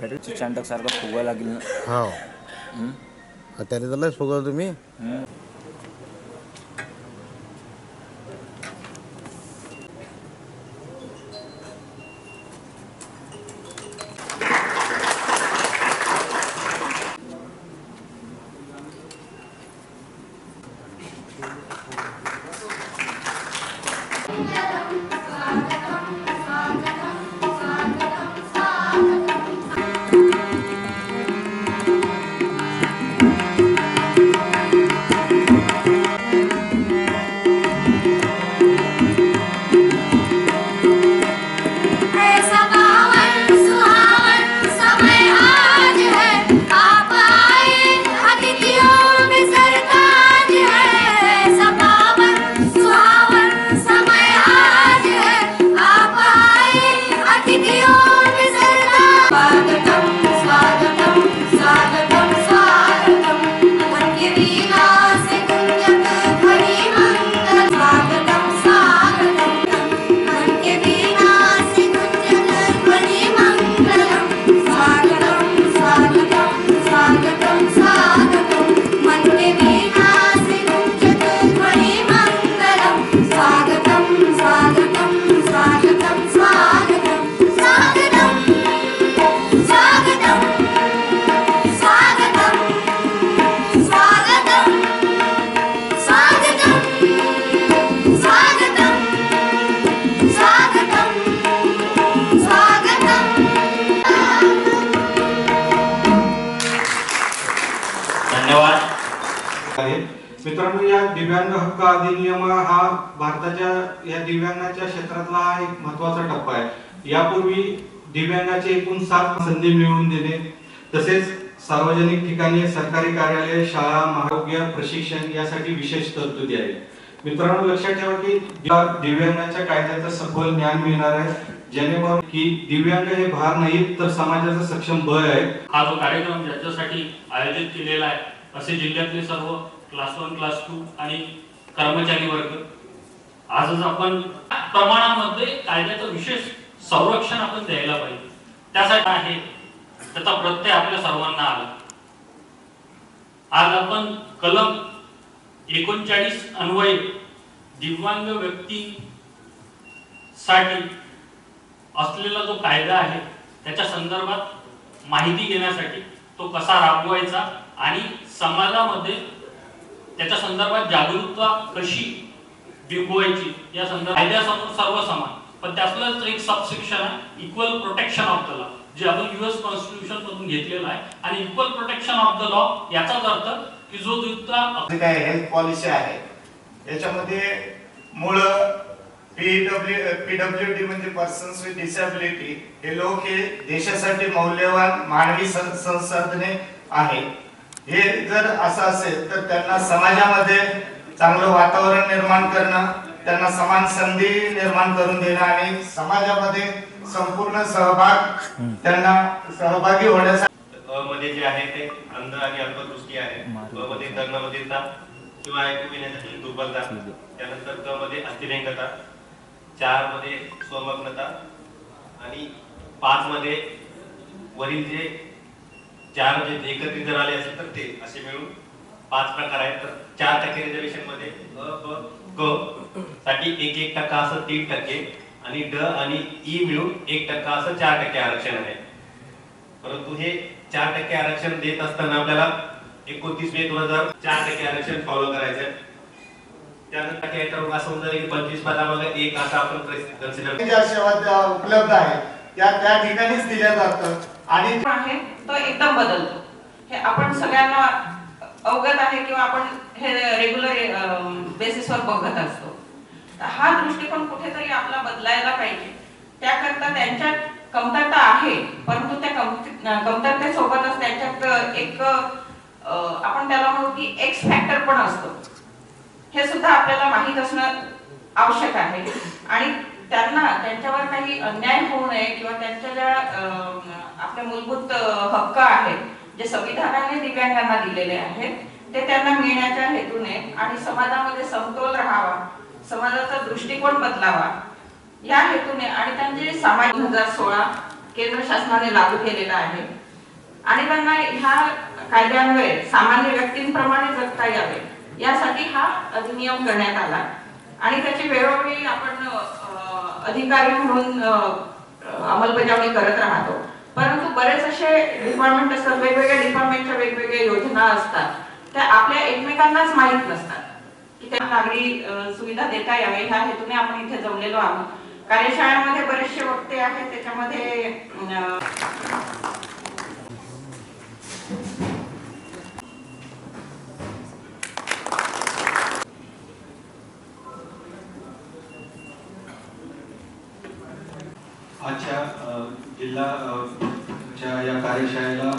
भेटेल चांटक सारखं फुगा लागेल. ना हो? त्याने तर लयच फुगवलं तुम्ही? धन्यवाद. मित्रांनो या दिव्यांग हक्क अधिनियम हा भारताच्या या दिव्यांगाच्या क्षेत्रातला हा एक महत्त्वाचा टप्पा आहे. यापूर्वी दिव्यांगाचे एकूण सात संधी मिळवून देणे तसेच सार्वजनिक ठिकाणी सरकारी कार्यालय शाळा महारोग्य प्रशिक्षण यासाठी विशेष तरतुदी आहे मित्रांनो लक्षात ठेवा की या दिव्यांगाच्या कायद्याचं सखोल ज्ञान मिळणार आहे. जेणेकरून की दिव्यांग हे भार नाहीत तर समाजाचं सक्षम बळ आहे. हा जो कार्यक्रम ज्याच्यासाठी आयोजित केलेला आहे असे जिल्ह्यातले सर्व क्लास वन क्लास टू आणि कर्मचारी वर्ग. आजच आपण प्रमाणामध्ये कायद्याचं विशेष संरक्षण आपण द्यायला पाहिजे. त्यासाठी आहे त्याचा प्रत्यय आपल्या सर्वांना आला. आज आपण कलम एकोणचाळीस अन्वये दिव्यांग व्यक्ती साठी असलेला जो कायदा आहे त्याच्या संदर्भात माहिती घेण्यासाठी तो कसा राबवायचा आणि समाजामध्ये त्याच्या संदर्भात जागरूकता कशी बिंबवायची या संदर्भात कायद्यासमोर सर्व समान. पण त्यातलंच एक सबसेक्शन आहे equal protection of the law जे आपण युएस कॉन्स्टिट्यूशन मधून घेतलेलं आहे. आणि equal protection of the law याचाच अर्थ की जो दुसरा काय हेल्थ पॉलिसी आहे याच्यामध्ये मूळ पीडब्ल्यू पीडब्ल्यू डी म्हणजे पर्सन्स विथ डिसॅबिलिटी हे लोक हे देशासाठी मौल्यवान मानवी सं- संसाधने आहे हे जर असं असेल तर त्यांना समाजामध्ये चांगलं वातावरण निर्माण करणं त्यांना समान संधी निर्माण करून देणं आणि समाजामध्ये संपूर्ण सहभाग त्यांना सहभागी होण्यासाठी अ मध्ये जे आहे ते अंध आणि अल्पदृष्टी आहे. ब मध्ये कर्णबधिरता किंवा ऐकू येण्यासाठी दुर्बलता. त्यानंतर क मध्ये अस्थिभंगता चारमध्ये स्वमग्नता. आणि पाच मध्ये वरील जे चार म्हणजे एकत्रित जर आले असेल तर ते असे मिळून पाच प्रकार आहेत. तर चार टक्के रिझर्वेशनमध्ये अ ब क. साठी एक एक टक्का असं तीन टक्के आणि ड आणि ई मिळून एक टक्का असं चार टक्के आरक्षण आहे. परंतु हे चार टक्के आरक्षण देत असताना आपल्याला एकोणतीस मे दोन हजार चार टक्के आरक्षण फॉलो करायचं आहे त्यानंतर असं होतं की पंचवीस पदामध्ये एक असं आपण कन्सिडर ज्या सेवा उपलब्ध आहे त्या त्या ठिकाणीच दिल्या जातात. आणि आहे तो एकदम बदलतो. हे आपण सगळ्यांना अवगत आहे किंवा आपण हे रेग्युलर बेसिसवर बघत असतो. तर हा दृष्टिकोन कुठेतरी आपला बदलायला पाहिजे. त्याकरता त्यांच्यात कमतरता आहे परंतु त्या कमतरतेसोबतच त्यांच्यात एक आपण त्याला म्हणू की एक्स फॅक्टर पण असतो. हे सुद्धा आपल्याला माहीत असणं आवश्यक आहे. आणि त्यांना त्यांच्यावर काही अन्याय होऊ नये किंवा त्यांच्या ज्या आपल्या मूलभूत हक्क आहेत जे संविधानाने दिव्यांगांना दिलेले आहेत ते त्यांना मिळण्याच्या हेतूने आणि समाजामध्ये समतोल राहावा समाजाचा दृष्टिकोन बदलावा या हेतूने आणि त्यांचे सामाजिक दोन हजार सोळा केंद्र शासनाने लागू केलेला आहे. आणि त्यांना ह्या कायद्यान्वये सामान्य व्यक्तींप्रमाणे जगता यावे यासाठी हा अधिनियम करण्यात आला. आणि त्याची वेळोवेळी आपण अधिकारी म्हणून अंमलबजावणी करत राहतो. परंतु बरेच असे डिपार्टमेंट असतात वेगवेगळ्या डिपार्टमेंटच्या वेगवेगळ्या योजना असतात. त्या आपल्या एकमेकांनाच माहीत नसतात. की त्या नागरी सुविधा देता यावे. ह्या हेतूने आपण इथे जमलेलो आहोत. कार्यशाळेमध्ये बरेचसे वक्ते आहेत. त्याच्यामध्ये आजच्या जिल्हा च्या या कार्यशाळेला